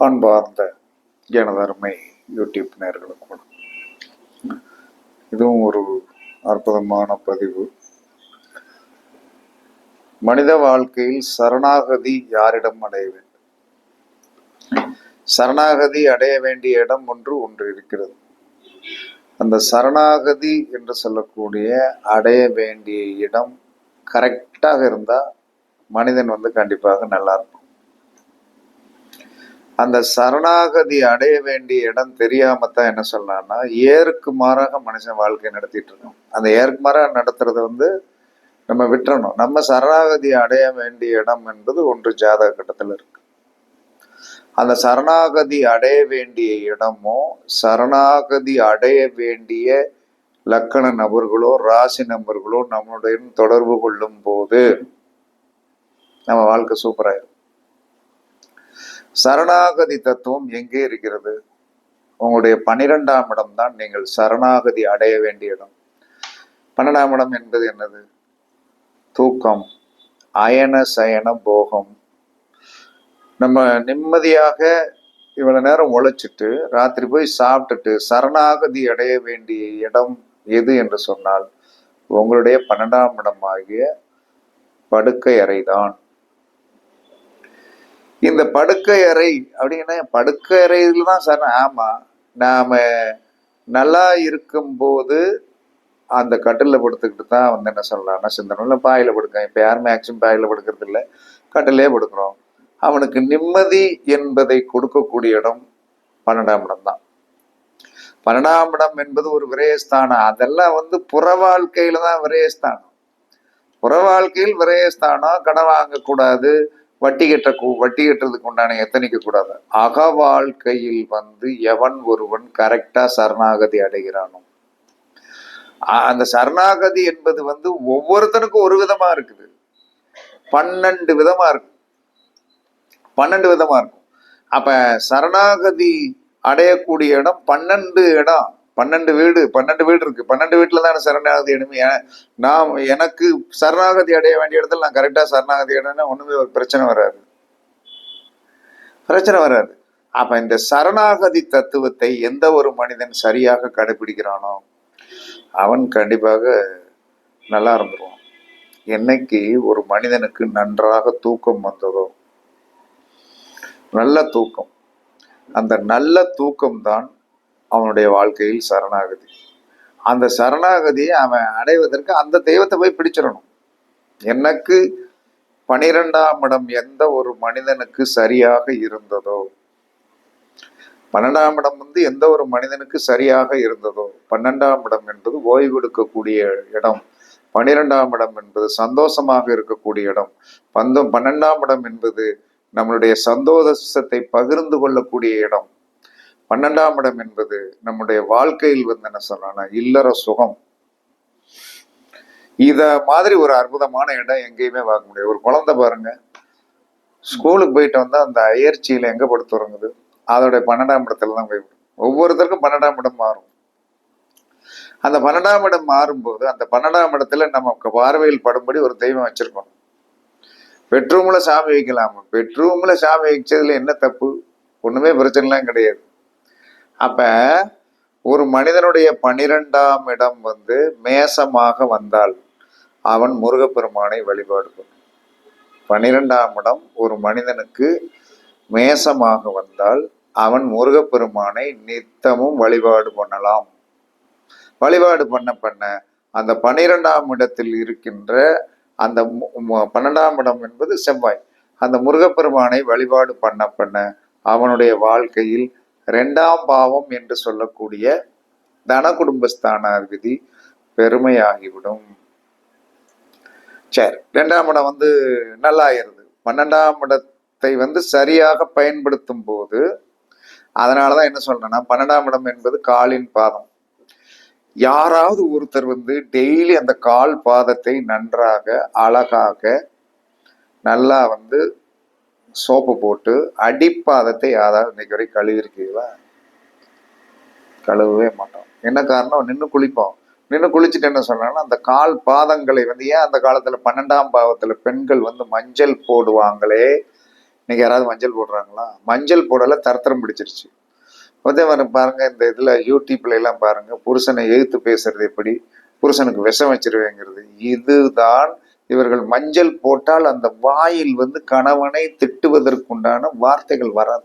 அன்பார்ந்த எனதருமை யூடியூப் நேர்களுக்கு கூட இதுவும் ஒரு அற்புதமான பதிவு. மனித வாழ்க்கையில் சரணாகதி யாரிடம் அடைய வேண்டும்? சரணாகதி அடைய வேண்டிய இடம் ஒன்று ஒன்று இருக்கிறது. அந்த சரணாகதி என்று சொல்லக்கூடிய அடைய வேண்டிய இடம் கரெக்டாக இருந்தால் மனிதன் வந்து கண்டிப்பாக நல்லா இருக்கும் அந்த சரணாகதி அடைய வேண்டிய இடம் தெரியாம தான் என்ன சொல்லலாம்னா ஏருக்கு மாறாக மனுஷன் வாழ்க்கை நடத்திட்டு இருக்கோம் அந்த ஏருக்கு மாறாக நடத்துறது வந்து நம்ம விட்டுறணும். நம்ம சரணாகதி அடைய வேண்டிய இடம் என்பது ஒன்று ஜாதக கட்டத்தில் இருக்கு. அந்த சரணாகதி அடைய வேண்டிய இடமோ சரணாகதி அடைய வேண்டிய லக்கண நபர்களோ ராசி நபர்களோ நம்மளுடன் தொடர்பு கொள்ளும் போது நம்ம வாழ்க்கை சூப்பராயிரும். சரணாகதி தத்துவம் எங்கே இருக்கிறது? உங்களுடைய பனிரெண்டாம் இடம் தான் நீங்கள் சரணாகதி அடைய வேண்டிய இடம். பன்னெண்டாம் இடம் என்பது என்னது? தூக்கம் அயன சயன போகம். நம்ம நிம்மதியாக இவ்வளவு நேரம் உழைச்சிட்டு ராத்திரி போய் சாப்பிட்டுட்டு சரணாகதி அடைய வேண்டிய இடம் எது என்று சொன்னால் உங்களுடைய பன்னெண்டாம் இடமாகிய ஆகிய படுக்கை அறைதான். இந்த படுக்கை அறை அப்படின்னா படுக்கை அறையில் தான் சார் ஆமா. நாம நல்லா இருக்கும்போது அந்த கட்டிலில் படுத்துக்கிட்டு தான் வந்து என்ன சொல்லலாம்னா சிந்தனை பாயில் படுக்க இப்போ யாரும் மேக்சிமம் பாயில் படுக்கிறது இல்லை. கட்டிலே படுக்கிறோம். அவனுக்கு நிம்மதி என்பதை கொடுக்கக்கூடிய இடம் பன்னெண்டாம் இடம் தான். பன்னெண்டாம் இடம் என்பது ஒரு விரயஸ்தானம். அதெல்லாம் வந்து புற வாழ்க்கையில தான் விரயஸ்தானம். புற வாழ்க்கையில் விரயஸ்தானம். கடன் வாங்கக்கூடாது. வட்டி கட்ட வட்டி கட்டுறதுக்கு உண்டான எத்தனைக்க கூடாது? அக வாழ்க்கையில் வந்து எவன் ஒருவன் கரெக்டா சரணாகதி அடைகிறானோ? அந்த சரணாகதி என்பது வந்து ஒவ்வொருத்தனுக்கும் ஒரு விதமா இருக்குது. பன்னெண்டு விதமா இருக்கு. பன்னெண்டு விதமா இருக்கும். அப்ப சரணாகதி அடையக்கூடிய இடம் பன்னெண்டு இடம். பன்னெண்டு வீடு பன்னெண்டு வீடு இருக்கு. பன்னெண்டு வீட்டில் தான் சரணாகதி அடைமை நான் எனக்கு சரணாகதி அடைய வேண்டிய இடத்துல நான் கரெக்டாக சரணாகதி அடைனா ஒன்றுமே ஒரு பிரச்சனை வராது. பிரச்சனை வராது. அப்போ இந்த சரணாகதி தத்துவத்தை எந்த ஒரு மனிதன் சரியாக கடைபிடிக்கிறானோ அவன் கண்டிப்பாக நல்லா இருந்துருவான். என்னைக்கு ஒரு மனிதனுக்கு நன்றாக தூக்கம் வந்ததோ நல்ல தூக்கம். அந்த நல்ல தூக்கம் தான் அவனுடைய வாழ்க்கையில் சரணாகதி. அந்த சரணாகதியை அவன் அடைவதற்கு அந்த தெய்வத்தை போய் பிடிச்சிடணும். எனக்கு பனிரெண்டாம் இடம் எந்த ஒரு மனிதனுக்கு சரியாக இருந்ததோ? பன்னெண்டாம் இடம் வந்து எந்த ஒரு மனிதனுக்கு சரியாக இருந்ததோ? பன்னெண்டாம் இடம் என்பது ஓய்வெடுக்கக்கூடிய இடம். பனிரெண்டாம் இடம் என்பது சந்தோஷமாக இருக்கக்கூடிய இடம். பந்தம் பன்னெண்டாம் இடம் என்பது நம்மளுடைய சந்தோஷத்தை பகிர்ந்து கொள்ளக்கூடிய இடம். பன்னெண்டாம் இடம் என்பது நம்முடைய வாழ்க்கையில் வந்து என்ன சொல்லலாம் இல்லற சுகம். இத மாதிரி ஒரு அற்புதமான இடம் எங்கேயுமே பார்க்க முடியாது. ஒரு குழந்தை பாருங்க. ஸ்கூலுக்கு போயிட்டு வந்தா அந்த அயற்சியில எங்க படுத்துறங்குது அதோட அதோடைய பன்னெண்டாம் இடத்துல தான் போய் ஒவ்வொருத்தருக்கும் பன்னெண்டாம் இடம் மாறும். அந்த பன்னெண்டாம் இடம் மாறும்போது அந்த பன்னெண்டாம் இடத்துல நமக்கு பார்வையில் படும்படி ஒரு தெய்வம் வச்சிருக்கோம். பெட்ரூம்ல சாமி வைக்கலாம்? பெட்ரூம்ல சாமி வச்சதுல என்ன தப்பு? ஒண்ணுமே பிரச்சனைலாம் கிடையாது. அப்ப ஒரு மனிதனுடைய பனிரெண்டாம் இடம் வந்து மேசமாக வந்தால் அவன் முருகப்பெருமானை வழிபாடு பண்ணும் பனிரெண்டாம் இடம் ஒரு மனிதனுக்கு மேசமாக வந்தால் அவன் முருகப்பெருமானை நித்தமும் வழிபாடு பண்ணலாம். வழிபாடு பண்ண பண்ண அந்த பனிரெண்டாம் இடத்தில் இருக்கின்ற அந்த பன்னெண்டாம் இடம் என்பது செவ்வாய். அந்த முருகப்பெருமானை வழிபாடு பண்ண பண்ண அவனுடைய வாழ்க்கையில் ரெண்டாம் பாவம் என்று சொல்லக்கூடிய தன குடும்பஸ்தானாதிபதி பெருமையாகிவிடும். சரி ரெண்டாம் இடம் வந்து நல்லாயிருது. பன்னெண்டாம் இடத்தை வந்து சரியாக பயன்படுத்தும் போது அதனாலதான் என்ன சொல்றேன்னா பன்னெண்டாம் இடம் என்பது காலின் பாதம். யாராவது ஒருத்தர் வந்து டெய்லி அந்த கால் பாதத்தை நன்றாக அழகாக நல்லா வந்து சோப்பு போட்டு அடிப்பாதத்தை யாராவது இன்னைக்கு வரைக்கும் கழுவிருக்கீங்களா கழுவவே மாட்டோம். என்ன காரணம்? நின்று குளிப்போம். நின்று குளிச்சுட்டு என்ன சொன்னா அந்த கால் பாதங்களை வந்து ஏன் அந்த காலத்துல பன்னெண்டாம் பாவத்துல பெண்கள் வந்து மஞ்சள் போடுவாங்களே? இன்னைக்கு யாராவது மஞ்சள் போடுறாங்களா? மஞ்சள் போடல தரத்தரம் பிடிச்சிருச்சு. அதே மாதிரி பாருங்க இந்த இதுல யூடியூப்ல எல்லாம் பாருங்க புருஷனை எழுத்து பேசுறது எப்படி? புருஷனுக்கு விஷம் வச்சிருவேங்கிறது. இதுதான் இவர்கள் மஞ்சள் போட்டால் அந்த வாயில் வந்து கணவனை திட்டுவதற்குண்டான வார்த்தைகள் வராது.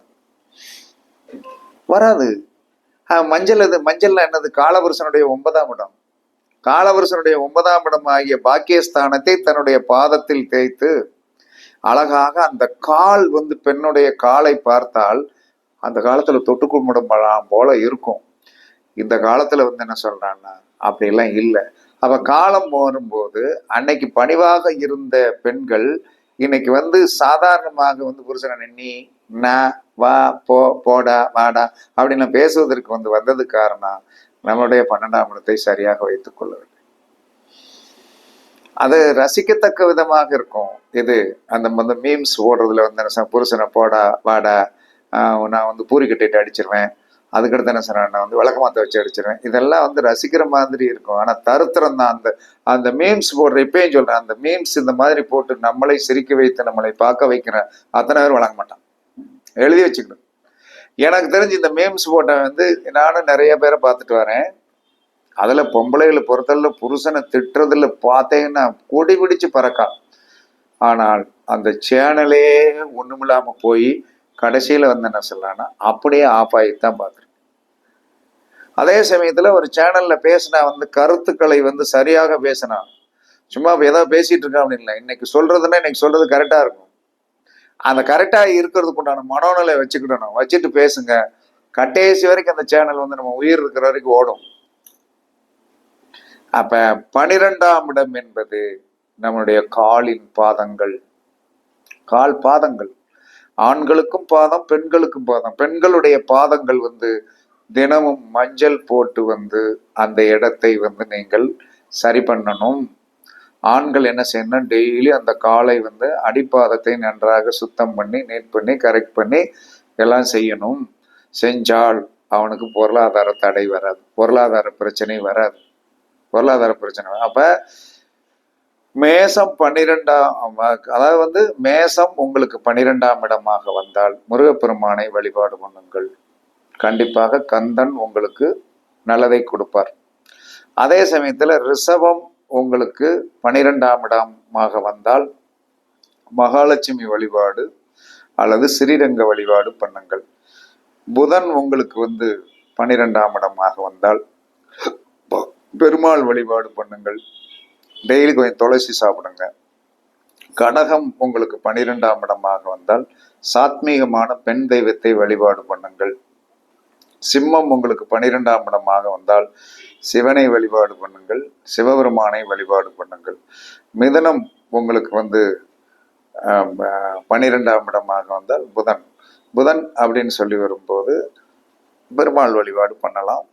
வராது. ஆஹ் மஞ்சள் அது மஞ்சள்னா என்னது? காலபுருஷனுடைய ஒன்பதாம் இடம். காலபுருஷனுடைய ஒன்பதாம் இடம் ஆகிய பாக்கியஸ்தானத்தை தன்னுடைய பாதத்தில் தேய்த்து அழகாக அந்த கால் வந்து பெண்ணுடைய காலை பார்த்தால் அந்த காலத்துல தொட்டுக்கும்பிடம் பழம் போல இருக்கும். இந்த காலத்துல வந்து என்ன சொல்றான்னா அப்படியெல்லாம் இல்லை. அப்ப காலம் வரும்போது அன்னைக்கு பணிவாக இருந்த பெண்கள் இன்னைக்கு வந்து சாதாரணமாக வந்து புருஷனை நீ நான் வா போ போடா வாடா அப்படின்னு பேசுவதற்கு வந்து வந்தது காரணம் நம்மளுடைய பன்னெண்டாம் இடத்தை சரியாக வைத்துக் கொள்ளவில்லை. அது ரசிக்கத்தக்க விதமாக இருக்கும். இது அந்த வந்து மீம்ஸ் ஓடுறதுல வந்து புருஷனை போடா வாடா நான் வந்து பூரி கட்டிட்டு அடிச்சிருவேன் அதுக்கடுத்து என்ன சொன்னேன் நான் வந்து விளக்கமாத்த வச்சு அடிச்சிருவேன். இதெல்லாம் வந்து ரசிக்கிற மாதிரி இருக்கும். ஆனா தருத்திரம் தான் அந்த அந்த மீம்ஸ் போடுற இப்பயும் சொல்றேன் அந்த மீம்ஸ் இந்த மாதிரி போட்டு நம்மளை சிரிக்க வைத்து நம்மளை பார்க்க வைக்கிற அத்தனை பேர் வழங்க மாட்டான். எழுதி வச்சுக்கணும். எனக்கு தெரிஞ்சு இந்த மீம்ஸ் போட்ட வந்து நானும் நிறைய பேரை பார்த்துட்டு வரேன். அதுல பொம்பளைகளை பொறுத்தல புருஷனை திட்டுறதுல பார்த்தீங்கன்னா கொடி பிடிச்சு பறக்கான். ஆனால் அந்த சேனலே ஒன்றுமில்லாமல் போய் கடைசியில் வந்து என்ன சொல்லலாம்னா அப்படியே ஆஃப் ஆகித்தான் பார்த்துருக்கேன். அதே சமயத்தில் ஒரு சேனலில் பேசினா வந்து கருத்துக்களை வந்து சரியாக பேசினா சும்மா ஏதோ பேசிகிட்டு இருக்கா அப்படின்னு இல்லை. இன்னைக்கு சொல்கிறதுன்னா இன்னைக்கு சொல்றது கரெக்டாக இருக்கும். அந்த கரெக்டாக இருக்கிறதுக்கு உண்டான மனோநிலை வச்சுக்கிடணும். வச்சுட்டு பேசுங்க. கடைசி வரைக்கும் அந்த சேனல் வந்து நம்ம உயிர் இருக்கிற வரைக்கும் ஓடும். அப்ப பனிரெண்டாம் இடம் என்பது நம்மளுடைய காலின் பாதங்கள். கால் பாதங்கள். ஆண்களுக்கும் பாதம் பெண்களுக்கும் பாதம். பெண்களுடைய பாதங்கள் வந்து தினமும் மஞ்சள் போட்டு வந்து அந்த இடத்தை வந்து நீங்கள் சரி பண்ணணும். ஆண்கள் என்ன செய்யணும்? டெய்லி அந்த காலை வந்து அடிப்பாதத்தை நன்றாக சுத்தம் பண்ணி நீட் பண்ணி கரெக்ட் பண்ணி எல்லாம் செய்யணும். செஞ்சால் அவனுக்கு பொருளாதார தடை வராது. பொருளாதார பிரச்சனை வராது. பொருளாதார பிரச்சனை அப்போ மேசம் பன்னிரெண்டாம் அதாவது வந்து மேசம் உங்களுக்கு பன்னிரெண்டாம் இடமாக வந்தால் முருகப்பெருமானை வழிபாடு பண்ணுங்கள். கண்டிப்பாக கந்தன் உங்களுக்கு நல்லதை கொடுப்பார். அதே சமயத்தில் ரிஷபம் உங்களுக்கு பனிரெண்டாம் இடமாக வந்தால் மகாலட்சுமி வழிபாடு அல்லது ஸ்ரீரங்க வழிபாடு பண்ணுங்கள். புதன் உங்களுக்கு வந்து பனிரெண்டாம் இடமாக வந்தால் பெருமாள் வழிபாடு பண்ணுங்கள். டெய்லி கொஞ்சம் துளசி சாப்பிடுங்க. கடகம் உங்களுக்கு பனிரெண்டாம் இடமாக வந்தால் சாத்மீகமான பெண் தெய்வத்தை வழிபாடு பண்ணுங்கள். சிம்மம் உங்களுக்கு பனிரெண்டாம் இடமாக வந்தால் சிவனை வழிபாடு பண்ணுங்கள். சிவபெருமானை வழிபாடு பண்ணுங்கள். மிதனம் உங்களுக்கு வந்து பனிரெண்டாம் ஆஹ், பன்னிரெண்டாம் இடமாக வந்தால் புதன். புதன் அப்படின்னு சொல்லி வரும்போது பெருமாள் வழிபாடு பண்ணலாம்.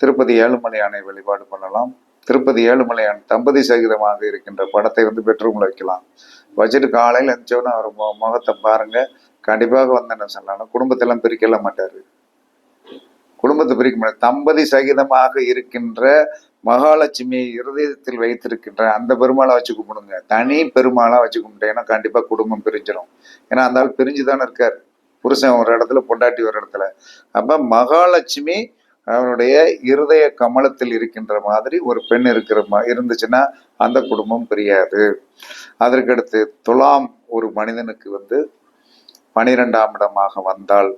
திருப்பதி ஏழுமலையானை வழிபாடு பண்ணலாம். திருப்பதி ஏழுமலையான் தம்பதி சகிதமாக இருக்கின்ற படத்தை வந்து பெட்ரூம்ல வைக்கலாம். வச்சுட்டு காலையில் எழுந்தோன்னு அவர் முகத்தை பாருங்க. கண்டிப்பாக வந்து என்ன சொல்லலாம் குடும்பத்தெல்லாம் பிரிக்கல மாட்டாரு. குடும்பத்தை பிரிக்க மாட்டார். தம்பதி சகிதமாக இருக்கின்ற மகாலட்சுமியை இருதயத்தில் வைத்திருக்கின்ற அந்த பெருமாளை வச்சு கும்பிடுங்க. தனி பெருமாளாக வச்சு கும்பிட்டீங்கன்னா கண்டிப்பாக குடும்பம் பிரிஞ்சிடும் ஏன்னா அந்த ஆள் பிரிஞ்சு தானே இருக்கார். புருஷன் ஒரு இடத்துல பொண்டாட்டி ஒரு இடத்துல. அப்போ மகாலட்சுமி அவனுடைய இருதய கமலத்தில் இருக்கின்ற மாதிரி ஒரு பெண் இருக்கிற மா இருந்துச்சுன்னா அந்த குடும்பம் பிரியாது. அதற்கடுத்து துலாம் ஒரு மனிதனுக்கு வந்து பனிரெண்டாம் இடமாக வந்தால்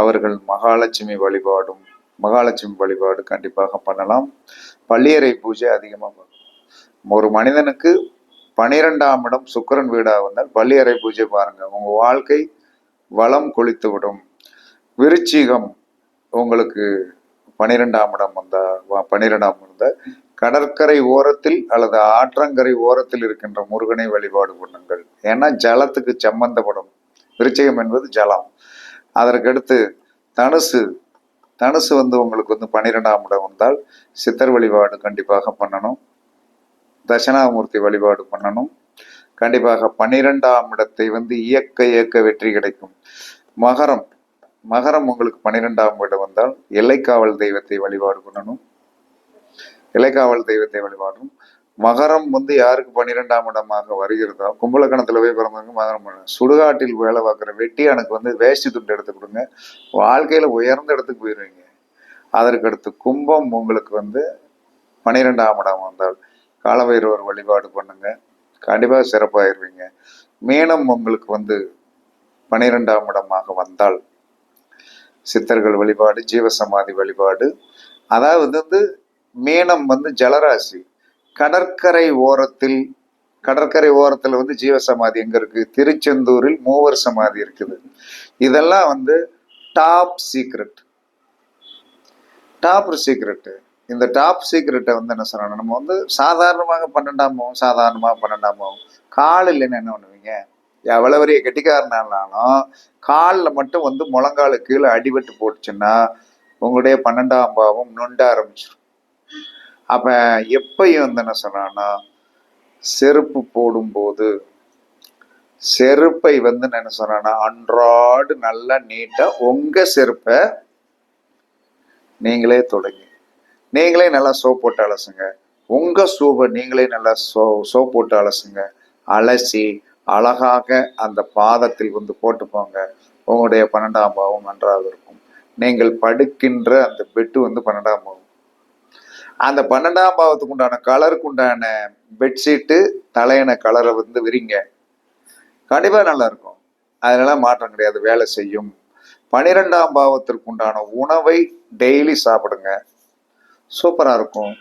அவர்கள் மகாலட்சுமி வழிபாடும் மகாலட்சுமி வழிபாடு கண்டிப்பாக பண்ணலாம். பள்ளியறை பூஜை அதிகமாக பண்ணலாம் ஒரு மனிதனுக்கு பனிரெண்டாம் இடம் சுக்கிரன் வீடாக வந்தால் பள்ளியறை பூஜை பாருங்க. உங்கள் வாழ்க்கை வளம் கொளித்து விடும் விருச்சிகம் உங்களுக்கு பனிரெண்டாம் இடம் வந்த பனிரெண்டாம் இருந்த கடற்கரை ஓரத்தில் அல்லது ஆற்றங்கரை ஓரத்தில் இருக்கின்ற முருகனை வழிபாடு பண்ணுங்கள். ஏன்னா ஜலத்துக்கு சம்பந்தப்படும். விருச்சிகம் என்பது ஜலம். அதற்கடுத்து தனுசு. தனுசு வந்து உங்களுக்கு வந்து பன்னிரெண்டாம் இடம் வந்தால் சித்தர் வழிபாடு கண்டிப்பாக பண்ணணும். தட்சிணாமூர்த்தி வழிபாடு பண்ணணும். கண்டிப்பாக பன்னிரெண்டாம் இடத்தை வந்து இயக்க இயக்க வெற்றி கிடைக்கும். மகரம். மகரம் உங்களுக்கு பன்னிரெண்டாம் இடம் வந்தால் எல்லைக்காவல் தெய்வத்தை வழிபாடு பண்ணணும். இலைக்காவல் தெய்வத்தை வழிபாடும் மகரம் வந்து யாருக்கு பன்னிரெண்டாம் இடமாக வருகிறதோ கும்பலக்கணத்துல போய் பிறந்தவங்க மகரம் சுடுகாட்டில் வேலை பார்க்குற வெட்டியானுக்கு வந்து வேஷ்டி துண்டு எடுத்து கொடுங்க. வாழ்க்கையில உயர்ந்த இடத்துக்கு போயிடுவீங்க அதற்கு அடுத்து கும்பம் உங்களுக்கு வந்து பன்னிரெண்டாம் இடம் வந்தால் காலபைரவர் வழிபாடு பண்ணுங்க. கண்டிப்பாக சிறப்பாயிருவீங்க. மீனம் உங்களுக்கு வந்து பன்னிரெண்டாம் இடமாக வந்தால் சித்தர்கள் வழிபாடு ஜீவசமாதி வழிபாடு. அதாவது வந்து மீனம் வந்து ஜலராசி. கடற்கரை ஓரத்தில் கடற்கரை ஓரத்தில் வந்து ஜீவசமாதி எங்க இருக்கு? திருச்செந்தூரில் மூவர் சமாதி இருக்குது. இதெல்லாம் வந்து டாப் சீக்ரெட் டாப் சீக்ரெட் இந்த டாப் சீக்ரெட்டை வந்து என்ன சொல்லணும் நம்ம வந்து சாதாரணமாக பன்னெண்டாம் போகும் சாதாரணமாக பன்னெண்டாம் போகும் காலையில் என்ன பண்ணுவீங்க? எவ்வளோ பெரிய கெட்டிக்காரனாலும் காலில் மட்டும் வந்து முழங்காலு கீழே அடிபட்டு போட்டுச்சுன்னா உங்களுடைய பன்னெண்டாம் பாவம் நொண்ட ஆரம்பிச்சிடும் அப்போ எப்பயும் வந்து என்ன சொன்னான்னா செருப்பு போடும்போது செருப்பை வந்து என்ன சொன்னா அன்றாடு நல்லா நீட்டா உங்க செருப்பை நீங்களே தொடங்கி. நீங்களே நல்லா சோப் போட்டு அலசுங்க. உங்க சூப்பை நீங்களே நல்லா சோ சோப் போட்டு அலசுங்க. அலசி அழகாக அந்த பாதத்தில் வந்து போட்டு போங்க உங்களுடைய பன்னெண்டாம் பாவம் நன்றாக இருக்கும். நீங்கள் படுக்கின்ற அந்த பெட்டு வந்து பன்னெண்டாம் பாவம். அந்த பன்னெண்டாம் பாவத்துக்கு உண்டான கலருக்கு உண்டான பெட்ஷீட்டு தலையண கலரை வந்து விரிங்க. கண்டிப்பாக நல்லா இருக்கும் அதனால மாற்றம் கிடையாது வேலை செய்யும். பனிரெண்டாம் பாவத்திற்கு உண்டான உணவை டெய்லி சாப்பிடுங்க. சூப்பராக இருக்கும்.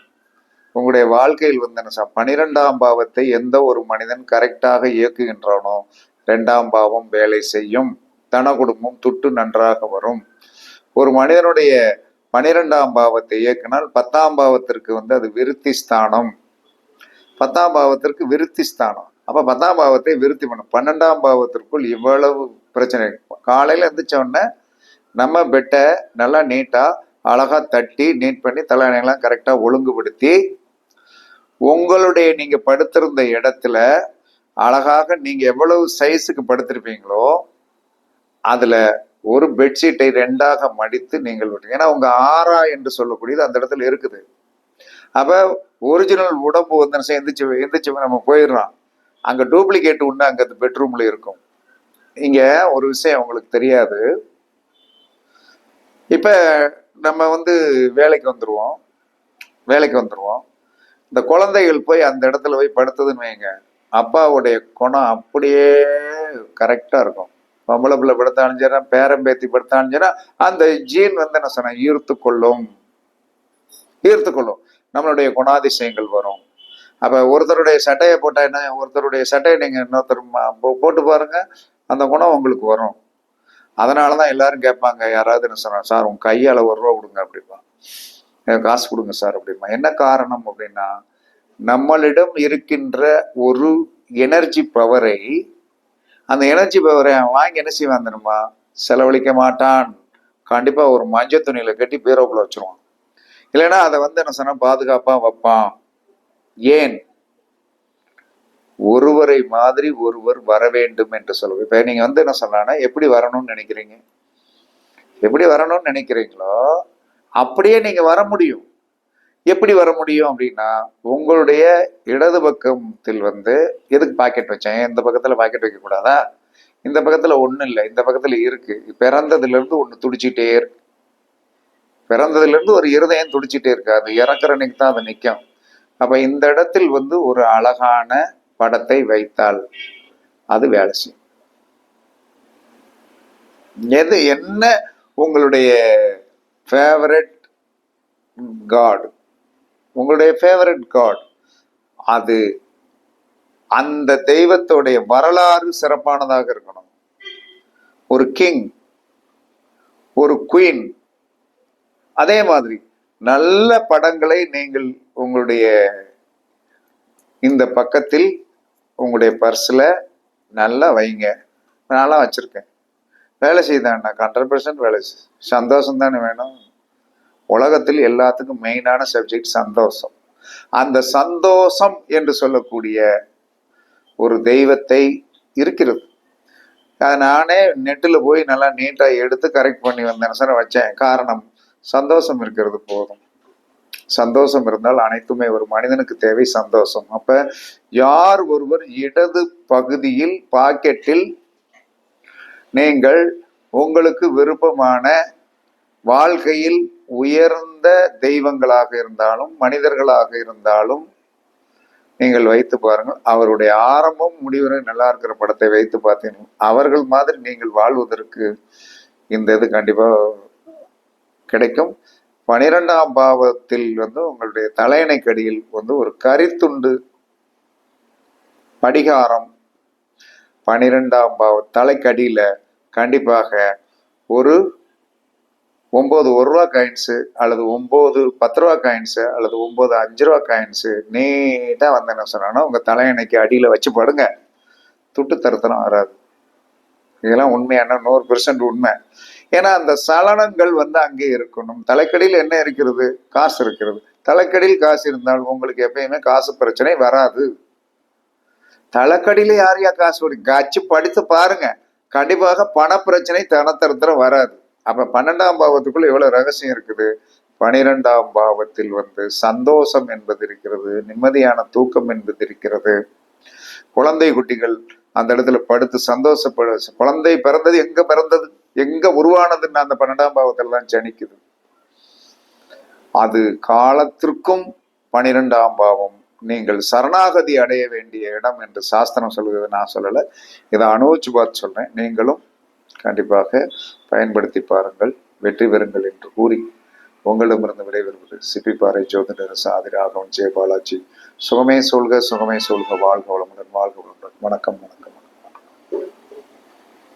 உங்களுடைய வாழ்க்கையில் வந்து என்ன சார் பனிரெண்டாம் பாவத்தை எந்த ஒரு மனிதன் கரெக்டாக இயக்குகின்றானோ ரெண்டாம் பாவம் வேலை செய்யும் தன குடும்பம் துட்டு நன்றாக வரும். ஒரு மனிதனுடைய பனிரெண்டாம் பாவத்தை இயக்கினால் பத்தாம் பாவத்திற்கு வந்து அது விருத்தி ஸ்தானம். பத்தாம் பாவத்திற்கு விருத்தி ஸ்தானம். அப்போ பத்தாம் பாவத்தை விருத்தி பண்ணும் பன்னெண்டாம் பாவத்திற்குள் இவ்வளவு பிரச்சனை. காலையில் எந்திரிச்ச உடனே நம்ம பெட்டை நல்லா நீட்டாக அழகாக தட்டி நீட் பண்ணி தலையணையெல்லாம் கரெக்டாக ஒழுங்குபடுத்தி உங்களுடைய நீங்க படுத்திருந்த இடத்துல அழகாக நீங்க எவ்வளவு சைஸுக்கு படுத்திருப்பீங்களோ அதுல ஒரு பெட்ஷீட்டை ரெண்டாக மடித்து நீங்கள் விட்டு ஏன்னா உங்க ஆறா என்று சொல்லக்கூடியது அந்த இடத்துல இருக்குது. அப்ப ஒரிஜினல் உடம்பு வந்து எந்திரிச்சு எந்திரிச்சு நம்ம போயிடுறோம். அங்க டூப்ளிகேட் உண்டு அங்க அந்த பெட்ரூம்ல இருக்கும். இங்க ஒரு விஷயம் உங்களுக்கு தெரியாது. இப்ப நம்ம வந்து வேலைக்கு வந்துருவோம். வேலைக்கு வந்துருவோம். இந்த குழந்தைகள் போய் அந்த இடத்துல போய் படுத்ததுன்னு வைங்க. அப்பாவுடைய குணம் அப்படியே கரெக்டாக இருக்கும். பொம்பளை பிள்ளை படுத்தாலும் சரி பேரம்பேத்தி படுத்தாலும் சரி அந்த ஜீன் வந்து என்ன சொன்ன ஈர்த்து கொள்ளும் ஈர்த்து கொள்ளும் நம்மளுடைய குணாதிசயங்கள் வரும். அப்போ ஒருத்தருடைய சட்டையை போட்டால் என்ன? ஒருத்தருடைய சட்டையை நீங்கள் இன்னொருத்தர் ம- போட்டு பாருங்க. அந்த குணம் உங்களுக்கு வரும். அதனாலதான் எல்லாரும் கேட்பாங்க யாராவது என்ன சொன்னா சார் உங்க கையால ஒரு ரூபா கொடுங்க அப்படிப்பா காசு கொடுங்க சார் அப்படிமா. என்ன காரணம் அப்படின்னா நம்மளிடம் இருக்கின்ற ஒரு எனர்ஜி பவரை அந்த எனர்ஜி பவரை அவன் வாங்கி என்ன செய்வான் தெரியுமா? செலவழிக்க மாட்டான். கண்டிப்பா ஒரு மஞ்சள் துணியில கட்டி பீரோக்குள்ள வச்சிருவான். இல்லைன்னா அதை வந்து என்ன சொன்னா பாதுகாப்பா வைப்பான். ஏன்? ஒருவரை மாதிரி ஒருவர் வர வேண்டும் என்று சொல்லுவோம் இப்போ நீங்கள் வந்து என்ன சொன்னா எப்படி வரணும்னு நினைக்கிறீங்க? எப்படி வரணும்னு நினைக்கிறீங்களோ அப்படியே நீங்கள் வர முடியும். எப்படி வர முடியும் அப்படின்னா உங்களுடைய இடது பக்கத்தில் வந்து எதுக்கு பாக்கெட் வச்சேன்? இந்த பக்கத்தில் பாக்கெட் வைக்கக்கூடாதா? இந்த பக்கத்தில் ஒன்றும் இல்லை. இந்த பக்கத்தில் இருக்குது பிறந்ததுலேருந்து ஒன்று துடிச்சிட்டே இருக்கு. பிறந்ததுலேருந்து ஒரு இருதயம் துடிச்சிட்டே இருக்கு. அது இறக்குற அன்னைக்கு தான் அது நிற்கும் அப்போ இந்த இடத்தில் வந்து ஒரு அழகான படத்தை வைத்தால் அது வேலை செய்யும். எது என்ன உங்களுடைய ஃபேவரட் காட் உங்களுடைய ஃபேவரட் காட் அது அந்த தெய்வத்துடைய வரலாறு சிறப்பானதாக இருக்கணும். ஒரு கிங் ஒரு குயின் அதே மாதிரி நல்ல படங்களை நீங்கள் உங்களுடைய இந்த பக்கத்தில் உங்களுடைய பர்ஸில் நல்லா வைங்க. நான்லாம் வச்சுருக்கேன். வேலை செய்தாண்ணா ஹண்ட்ரட் பர்சன்ட் வேலை சந்தோஷம் தானே வேணும். உலகத்தில் எல்லாத்துக்கும் மெயினான சப்ஜெக்ட் சந்தோஷம். அந்த சந்தோஷம் என்று சொல்லக்கூடிய ஒரு தெய்வத்தை இருக்கிறது. அதை நானே நெட்டில் போய் நல்லா நீட்டாக எடுத்து கரெக்ட் பண்ணி வந்தேன் சார் வச்சேன். காரணம் சந்தோஷம் இருக்கிறது போதும். சந்தோஷம் இருந்தால் அனைத்துமே ஒரு மனிதனுக்கு தேவை சந்தோஷம். அப்போ யார் ஒருவர் இடது பகுதியில் பாக்கெட்டில் நீங்கள் உங்களுக்கு விருப்பமான வாழ்க்கையில் உயர்ந்த தெய்வங்களாக இருந்தாலும் மனிதர்களாக இருந்தாலும் நீங்கள் வைத்து பாருங்கள் அவருடைய ஆரம்பம் முடிவுரை நல்லா இருக்கிற படத்தை வைத்து பார்த்தீங்க. அவர்கள் மாதிரி நீங்கள் வாழ்வதற்கு இந்த இது கண்டிப்பாக கிடைக்கும். பனிரெண்டாம் பாவத்தில் வந்து உங்களுடைய தலையணை கடியில் வந்து ஒரு கரித்துண்டு படிகாரம் பனிரெண்டாம் பாவ தலைக்கடியில் கண்டிப்பாக ஒரு ஒம்பது ஒரு ரூபா காயின்ஸு அல்லது ஒம்பது பத்து ரூபா காயின்ஸு அல்லது ஒம்பது அஞ்சு ரூபா காயின்ஸு நீட்டாக வந்து என்ன சொன்னாங்கன்னா உங்கள் தலையணைக்கு அடியில் வச்சு படுங்க. துட்டு வராது. இதெல்லாம் உண்மையான நூறு பெர்சன்ட் உண்மை. ஏன்னா அந்த சலனங்கள் வந்து அங்கே இருக்கணும். தலைக்கடியில் என்ன இருக்கிறது? காசு இருக்கிறது. தலைக்கடியில் காசு இருந்தால் உங்களுக்கு எப்பயுமே காசு பிரச்சனை வராது. தலைக்கடியில யார் யா காசு வரும் கச்சு படித்து பாருங்க. கண்டிப்பாக பண பிரச்சனை தனத்தரத்திரம் வராது. அப்ப பன்னெண்டாம் பாவத்துக்குள்ள எவ்வளவு ரகசியம் இருக்குது? பனிரெண்டாம் பாவத்தில் வந்து சந்தோஷம் என்பது இருக்கிறது நிம்மதியான தூக்கம் என்பது இருக்கிறது. குழந்தை குட்டிகள் அந்த இடத்துல படுத்து சந்தோஷப்பட குழந்தை பிறந்தது எங்க பிறந்தது? எங்க உருவானதுன்னு அந்த பன்னெண்டாம் பாவத்துல தான் ஜனிக்குது. அது காலத்திற்கும் பனிரெண்டாம் பாவம் நீங்கள் சரணாகதி அடைய வேண்டிய இடம் என்று சாஸ்திரம் சொல்கிறது நான் சொல்லலை. இதை அனுபவிச்சு பார்த்து சொல்றேன். நீங்களும் கண்டிப்பாக பயன்படுத்தி பாருங்கள். வெற்றி பெறுங்கள் என்று கூறி உங்களிடமிருந்து விடைபெறுவது சிப்பிப்பாறை ஜோதிடர் சாதி ராகவன் ஜெயபாலாஜி. சுகமே சொல்க சுகமே சொல்க வாழ்க வளமுடன் வாழ்க வளமுடன். வணக்கம்.